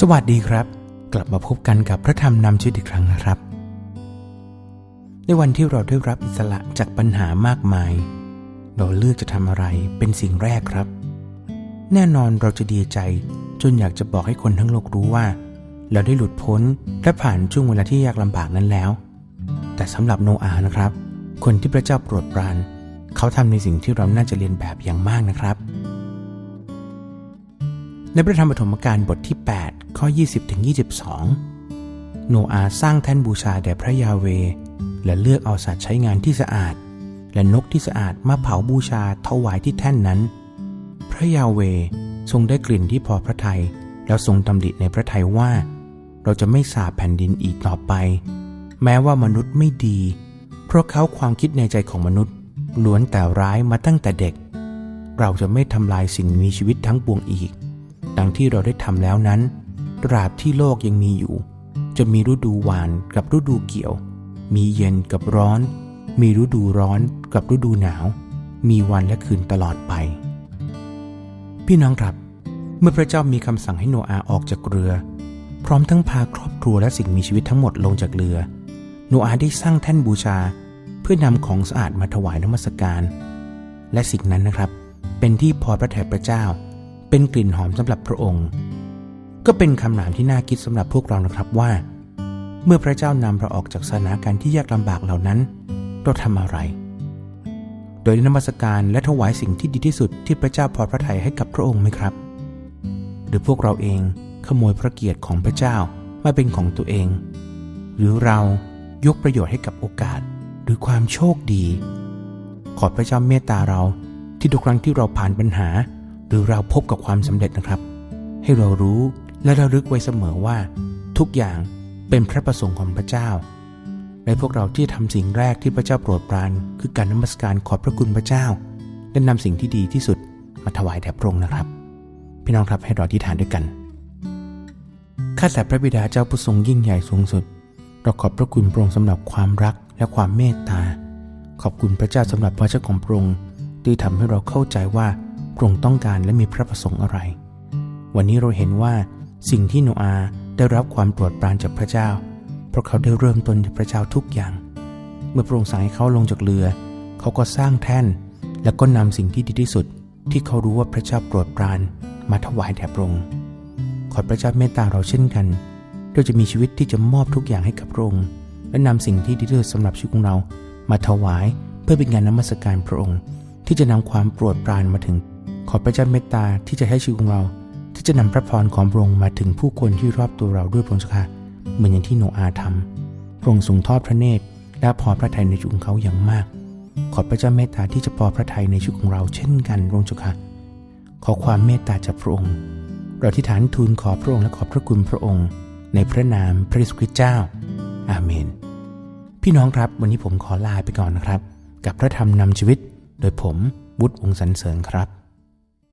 สวัสดีครับ กลับมาพบกันกับพระธรรมนำชีวิตอีกครั้งนะครับ ในวันที่เราได้รับอิสระจากปัญหามากมาย เราเลือกจะทำอะไรเป็นสิ่งแรกครับ แน่นอนเราจะดีใจจนอยากจะบอกให้คนทั้งโลกรู้ว่า เราได้หลุดพ้นและผ่านช่วงเวลาที่ยากลำบากนั้นแล้ว แต่สำหรับโนอาห์นะครับ คนที่พระเจ้าโปรดปรานเขาทำในสิ่งที่เราน่าจะเรียนแบบอย่างมากนะครับ ในพระธรรมปฐมกาลบทที่ 8 ข้อ 20ถึง22 โนอาสร้างแท่นบูชาแด่พระยาเว และเลือกเอาสัตว์ใช้งานที่สะอาด และนกที่สะอาดมาเผาบูชาถวายที่แท่นนั้น พระยาเวทรงได้กลิ่นที่พอพระทยัยแล้วทรงตำหนิในพระทัยว่า เราจะไม่สาบแผ่นดินอีกต่อไป แม้ว่ามนุษย์ไม่ดี เพราะเขาความคิดในใจของมนุษย์ล้วนแต่ร้ายมาตั้งแต่เด็ก เราจะไม่ทำลายสิ่งมีชีวิตทั้งปวงอีก ดังที่เราได้ทำแล้วนั้น ตราบที่โลกยังมีอยู่ จะมีฤดูหวานกับฤดูเกี่ยว มีเย็นกับร้อน มีฤดูร้อนกับฤดูหนาว มีวันและคืนตลอดไป พี่น้องครับ เมื่อพระเจ้ามีคำสั่งให้โนอาห์ออกจากเรือ พร้อมทั้งพาครอบครัวและสิ่งมีชีวิตทั้งหมดลงจากเรือ โนอาห์ได้สร้างแท่นบูชาเพื่อนำของสะอาดมาถวายนมัสการ และสิ่งนั้นนะครับ เป็นที่พอพระทัยพระเจ้า เป็นกลิ่นหอมสำหรับพระองค์ ก็เป็นคำถามที่น่าคิดสำหรับพวกเรานะครับว่า เมื่อพระเจ้านำเราออกจากสถานการณ์ที่ยากลำบากเหล่านั้น เราทำอะไร โดยนมัสการและถวายสิ่งที่ดีที่สุดที่พระเจ้าพอพระทัยให้กับพระองค์ไหมครับ หรือพวกเราเองขโมยพระเกียรติของพระเจ้ามาเป็นของตัวเอง หรือเรายกประโยชน์ให้กับโอกาสหรือความโชคดี ขอพระเจ้าเมตตาเราที่ทุกครั้งที่เราผ่านปัญหา หรือเราพบกับความสำเร็จนะครับ ให้เรารู้และระลึกไว้เสมอว่า ทุกอย่างเป็นพระประสงค์ของพระเจ้า และพวกเราที่ทำสิ่งแรกที่พระเจ้าโปรดปราน คือการนมัสการขอบพระคุณพระเจ้าและนำสิ่งที่ดีที่สุดมาถวายแด่พระองค์นะครับ พี่น้องครับให้เราอธิฐานด้วยกันข้าแต่พระบิดาเจ้าผู้ทรงยิ่งใหญ่สูงสุดเราขอบพระคุณพระองค์สำหรับความรักและความเมตตา ขอบคุณพระเจ้าสำหรับพระเจ้าของพระองค์ที่ทำให้เราเข้าใจว่า พระองค์ต้องการและมีพระประสงค์อะไร วันนี้เราเห็นว่าสิ่งที่โนอาห์ได้รับความโปรดปรานจากพระเจ้า เพราะเขาได้เริ่มต้นจากพระเจ้าทุกอย่าง เมื่อพระองค์สั่งให้เขาลงจากเรือ เขาก็สร้างแท่น แล้วก็นำสิ่งที่ดีที่สุด ที่เขารู้ว่าพระเจ้าโปรดปรานมาถวายแด่พระองค์ ขอพระเจ้าเมตตาเราเช่นกันเราจะมีชีวิตที่จะมอบทุกอย่างให้กับพระองค์ และนำสิ่งที่ดีที่สุดสำหรับชีวิตของเรา มาถวายเพื่อเป็นงานนมัสการพระองค์ ที่จะนำความโปรดปรานมาถึง อพระเจ้าเมตตาที่จะให้ชีวิตของเรา ที่จะนำพระพรของพระองค์มาถึงผู้คนที่รอบตัวเราด้วยพระองค์เจ้าค่ะเหมือนอย่างที่โนอาห์ทำพระองค์ทรงทอดพระเนตร และพอพระทัยในชีวิตของเขาอย่างมาก ขอพระเจ้าเมตตาที่จะพอพระทัยในชีวิตของเราเช่นกันพระองค์เจ้าค่ะขอความเมตตาจากพระองค์ เราที่ฐานทูลขอพระองค์และขอบพระคุณพระองค์ ในพระนามพระเยซูคริสต์เจ้า อาเมน พี่น้องครับวันนี้ผมขอลาไปก่อนนะครับ กับพระธรรมนำชีวิต โดยผมวุฒิวงสันเสริญครับ